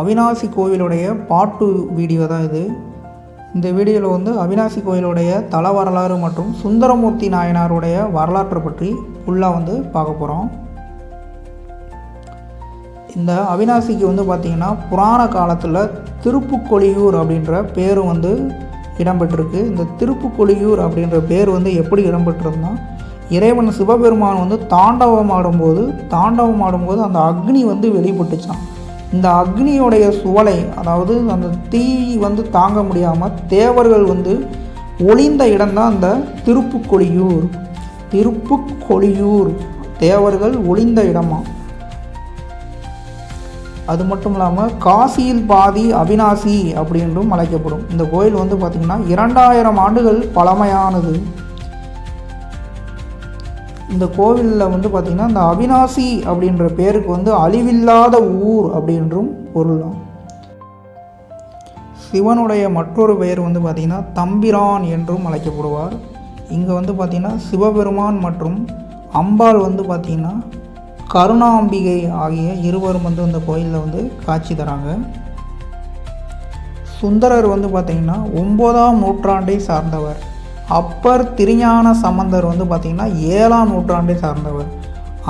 அவினாசி கோவிலுடைய பாட்டு வீடியோ தான் இது. இந்த வீடியோவில் வந்து அவினாசி கோவிலுடைய தல வரலாறு மற்றும் சுந்தரமூர்த்தி நாயனாருடைய வரலாற்றை பற்றி ஃபுல்லாக வந்து பார்க்க போகிறோம் இந்த அவினாசிக்கு வந்து பார்த்திங்கன்னா புராண காலத்தில் திருப்புக்கொழியூர் அப்படின்ற பேரும் வந்து இடம்பெற்றிருக்கு. இந்த திருப்புக்கொழியூர் அப்படின்ற பேர் வந்து எப்படி இடம்பெற்றிருந்தா இறைவன் சிவபெருமான் வந்து தாண்டவம் ஆடும்போது தாண்டவம் ஆடும்போது அந்த அக்னி வந்து வெளிப்பட்டுச்சான் இந்த அக்னியுடைய சுவலை அதாவது அந்த தீ வந்து தாங்க முடியாமல் தேவர்கள் வந்து ஒளிந்த இடம்தான் அந்த திருப்புக்கொழியூர் திருப்புக்கொழியூர் தேவர்கள் ஒளிந்த இடமா? அது மட்டும் இல்லாமல் காசியில் பாதி அவினாசி அப்படின்றும் அழைக்கப்படும். இந்த கோயில் வந்து பார்த்திங்கன்னா இரண்டாயிரம் ஆண்டுகள் பழமையானது. இந்த கோவிலில் வந்து பார்த்திங்கன்னா இந்த அவினாசி அப்படின்ற பேருக்கு வந்து அழிவில்லாத ஊர் அப்படின்றும் பொருளாம் சிவனுடைய மற்றொரு பெயர் வந்து பார்த்திங்கன்னா தம்பிரான் என்றும் அழைக்கப்படுவார். இங்கே வந்து பார்த்திங்கன்னா சிவபெருமான் மற்றும் அம்பாள் வந்து பார்த்திங்கன்னா கருணாம்பிகை ஆகிய இருவரும் வந்து இந்த கோயிலில் வந்து காட்சி தராங்க. சுந்தரர் வந்து பார்த்திங்கன்னா ஒம்போதாம் நூற்றாண்டை சார்ந்தவர். அப்பர் திருஞான சம்பந்தர் வந்து பார்த்திங்கன்னா ஏழாம் நூற்றாண்டை சார்ந்தவர்.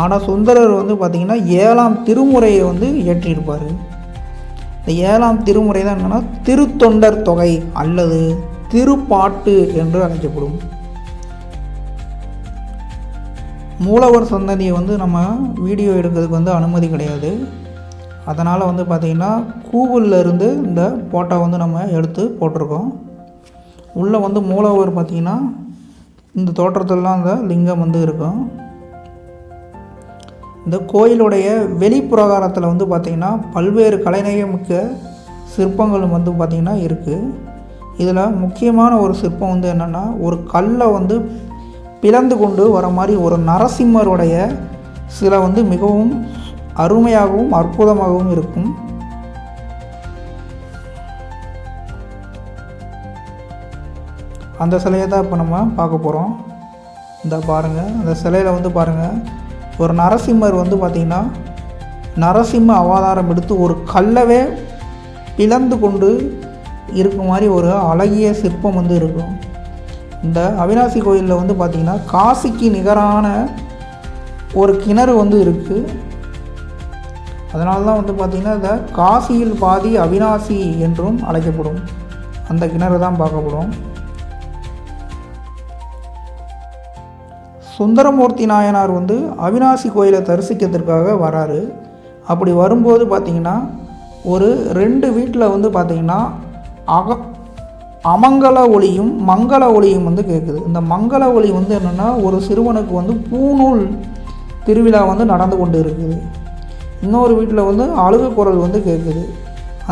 ஆனால் சுந்தரர் வந்து பார்த்திங்கன்னா ஏழாம் திருமுறையை வந்து இயற்றியிருப்பார். இந்த ஏழாம் திருமுறை தான் என்னென்னா திருத்தொண்டர் தொகை அல்லது திருப்பாட்டு என்று அழைக்கப்படும். மூலவர் சந்ததியை வந்து நம்ம வீடியோ எடுக்கிறதுக்கு வந்து அனுமதி கிடையாது. அதனால் வந்து பார்த்திங்கன்னா கூகுளில் இருந்து இந்த ஃபோட்டோ வந்து நம்ம எடுத்து போட்டிருக்கோம். உள்ளே வந்து மூலவர் பார்த்திங்கன்னா இந்த தோற்றத்திலலாம் அந்த லிங்கம் வந்து இருக்கும். இந்த கோயிலுடைய வெளிப்புறகாரத்தில் வந்து பார்த்திங்கன்னா பல்வேறு கலைநயமிக்க சிற்பங்களும் வந்து பார்த்திங்கன்னா இருக்குது இதில் முக்கியமான ஒரு சிற்பம் வந்து என்னென்னா ஒரு கல்லை வந்து பிளந்து கொண்டு வர மாதிரி ஒரு நரசிம்மருடைய சிலை வந்து மிகவும் அருமையாகவும் அற்புதமாகவும் இருக்கும். அந்த சிலையை தான் இப்போ நம்ம பார்க்க போகிறோம் இந்த பாருங்கள் அந்த சிலையில் வந்து பாருங்கள் ஒரு நரசிம்மர் வந்து பார்த்திங்கன்னா நரசிம்ம அவதாரம் எடுத்து ஒரு கல்லவே பிளந்து கொண்டு இருக்க மாதிரி ஒரு அழகிய சிற்பம் வந்து இருக்கும். இந்த அவினாசி கோயிலில் வந்து பார்த்திங்கன்னா காசிக்கு நிகரான ஒரு கிணறு வந்து இருக்குது அதனால தான் வந்து பார்த்திங்கன்னா இந்த காசியில் பாதி அவினாசி என்றும் அழைக்கப்படும். அந்த கிணறு தான் பார்க்கப்படும் சுந்தரமூர்த்தி நாயனார் வந்து அவினாசி கோயிலை தரிசிக்கிறதுக்காக வராரு. அப்படி வரும்போது பார்த்திங்கன்னா ஒரு ரெண்டு வீட்டில் வந்து பார்த்திங்கன்னா அக அமங்கல ஒளியும் மங்கள ஒளியும் வந்து கேட்குது இந்த மங்கள ஒளி வந்து என்னென்னா ஒரு சிறுவனுக்கு வந்து பூநூல் திருவிழா வந்து நடந்து கொண்டு இருக்குது. இன்னொரு வீட்டில் வந்து அழுகு குரல் வந்து கேட்குது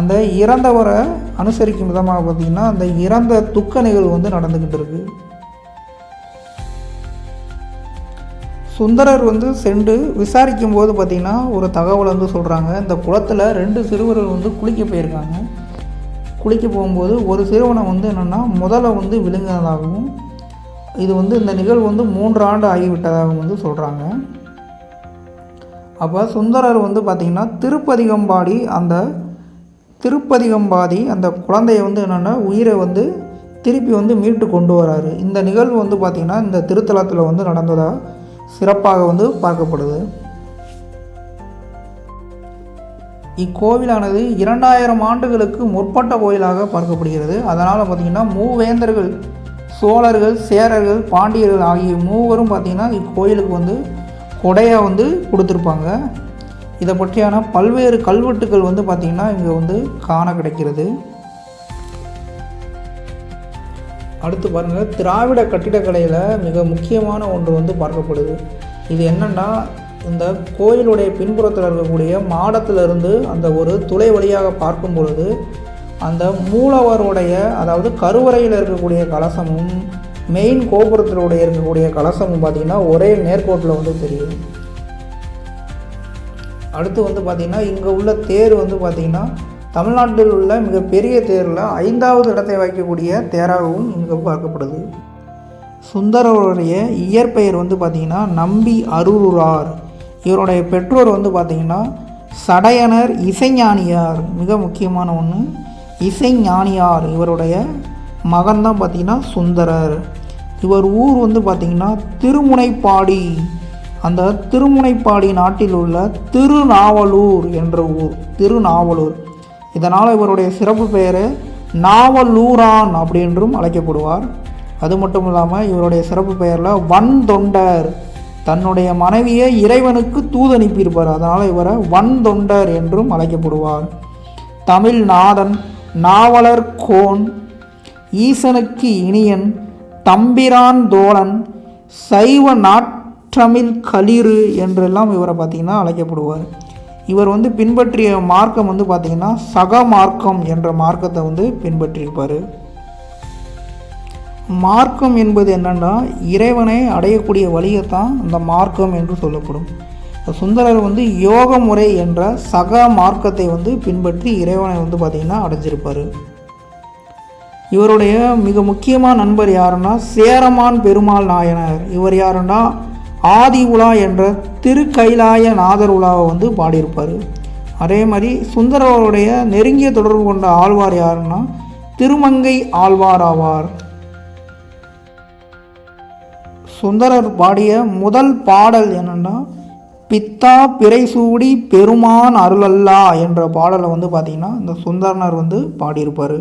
அந்த இறந்தவரை அனுசரிக்கும் விதமாக பார்த்திங்கன்னா அந்த இறந்த துக்க நிகழ்வு வந்து நடந்துக்கிட்டு இருக்குது சுந்தரர் வந்து சென்று விசாரிக்கும் போது பார்த்திங்கன்னா ஒரு தகவல் வந்து சொல்கிறாங்க இந்த குளத்தில் ரெண்டு சிறுவர்கள் வந்து குளிக்க போயிருக்காங்க. குளிக்க போகும்போது ஒரு சிறுவனை வந்து என்னென்னா முதல்ல வந்து விழுங்கினதாகவும் இது வந்து இந்த நிகழ்வு வந்து மூன்று ஆண்டு ஆகிவிட்டதாகவும் வந்து சொல்கிறாங்க அப்போ சுந்தரர் வந்து பார்த்திங்கன்னா திருப்பதிகம்பாடி அந்த திருப்பதிகம்பாடி அந்த குழந்தைய வந்து என்னென்னா உயிரை வந்து திருப்பி வந்து மீட்டு கொண்டு வராரு. இந்த நிகழ்வு வந்து பார்த்திங்கன்னா இந்த திருத்தலத்தில் வந்து நடந்ததாக சிறப்பாக வந்து பார்க்கப்படுது. இக்கோவிலானது இரண்டாயிரம் ஆண்டுகளுக்கு முற்பட்ட கோயிலாக பார்க்கப்படுகிறது. அதனால் பார்த்திங்கன்னா மூவேந்தர்கள் சோழர்கள் சேரர்கள் பாண்டியர்கள் ஆகிய மூவரும் பார்த்திங்கன்னா இக்கோயிலுக்கு வந்து கொடையாக வந்து கொடுத்துருப்பாங்க. இதை பற்றியான பல்வேறு கல்வெட்டுகள் வந்து பார்த்திங்கன்னா இங்கே வந்து காண கிடைக்கிறது. அடுத்து பாருங்கள் திராவிட கட்டிடக்கலையில் மிக முக்கியமான ஒன்று வந்து பார்க்கப்படுது. இது என்னென்னா இந்த கோயிலுடைய பின்புறத்தில் இருக்கக்கூடிய மாடத்திலிருந்து அந்த ஒரு துளை வழியாக பார்க்கும் பொழுது அந்த மூலவருடைய அதாவது கருவறையில் இருக்கக்கூடிய கலசமும் மெயின் கோபுரத்தினுடைய இருக்கக்கூடிய கலசமும் பார்த்திங்கன்னா ஒரே நேர்கோட்டில் வந்து தெரியும் அடுத்து வந்து பார்த்திங்கன்னா இங்கே உள்ள தேர் வந்து பார்த்திங்கன்னா தமிழ்நாட்டில் உள்ள மிகப்பெரிய தேரில் ஐந்தாவது இடத்தை வகிக்கக்கூடிய தேராகவும் இங்கே பார்க்கப்படுது. சுந்தரருடைய இயற்பெயர் வந்து பார்த்திங்கன்னா நம்பி அருருரார். இவருடைய பெற்றோர் வந்து பார்த்திங்கன்னா சடையனர் இசைஞானியார் மிக முக்கியமான ஒன்று இசைஞானியார் இவருடைய மகன் தான் பார்த்திங்கன்னா சுந்தரர். இவர் ஊர் வந்து பார்த்திங்கன்னா திருமுனைப்பாடி. அந்த திருமுனைப்பாடி நாட்டில் உள்ள திருநாவலூர் என்ற ஊர் திருநாவலூர். இதனால் இவருடைய சிறப்பு பெயர் நாவலூரான் அப்படின்றும் அழைக்கப்படுவார். அது மட்டும் இல்லாமல் இவருடைய சிறப்பு பெயரில் வன் தொண்டர் தன்னுடைய மனைவியை இறைவனுக்கு தூதனுப்பியிருப்பார். அதனால் இவரை வன் தொண்டர் என்றும் அழைக்கப்படுவார். தமிழ்நாதன் நாவலர் கோன் ஈசனுக்கு இனியன் தம்பிரான் தோழன் சைவ நாற்றமிழ் களிறு என்றெல்லாம் இவரை பார்த்திங்கன்னா அழைக்கப்படுவார். இவர் வந்து பின்பற்றிய மார்க்கம் வந்து பார்த்திங்கன்னா சக மார்க்கம் என்ற மார்க்கத்தை வந்து பின்பற்றியிருப்பார். மார்க்கம் என்பது என்னென்னா இறைவனை அடையக்கூடிய வழியைத்தான் அந்த மார்க்கம் என்று சொல்லப்படும். சுந்தரர் வந்து யோக முறை என்ற சக மார்க்கத்தை வந்து பின்பற்றி இறைவனை வந்து பார்த்திங்கன்னா அடைஞ்சிருப்பார். இவருடைய மிக முக்கியமான நண்பர் யாருன்னா சேரமான் பெருமாள் நாயனர். இவர் யாருன்னா ஆதி உலா என்ற திருக்கைலாய நாதர் உலாவை வந்து பாடியிருப்பார். அதே மாதிரி சுந்தரவருடைய நெருங்கிய தொடர்பு கொண்ட ஆழ்வார் யாருன்னா திருமங்கை ஆழ்வார் ஆவார். சுந்தரர் பாடிய முதல் பாடல் என்னென்னா பித்தா பிறைசூடி பெருமான் அருளல்லா என்ற பாடலை வந்து பார்த்திங்கன்னா இந்த சுந்தரனர் வந்து பாடியிருப்பார்.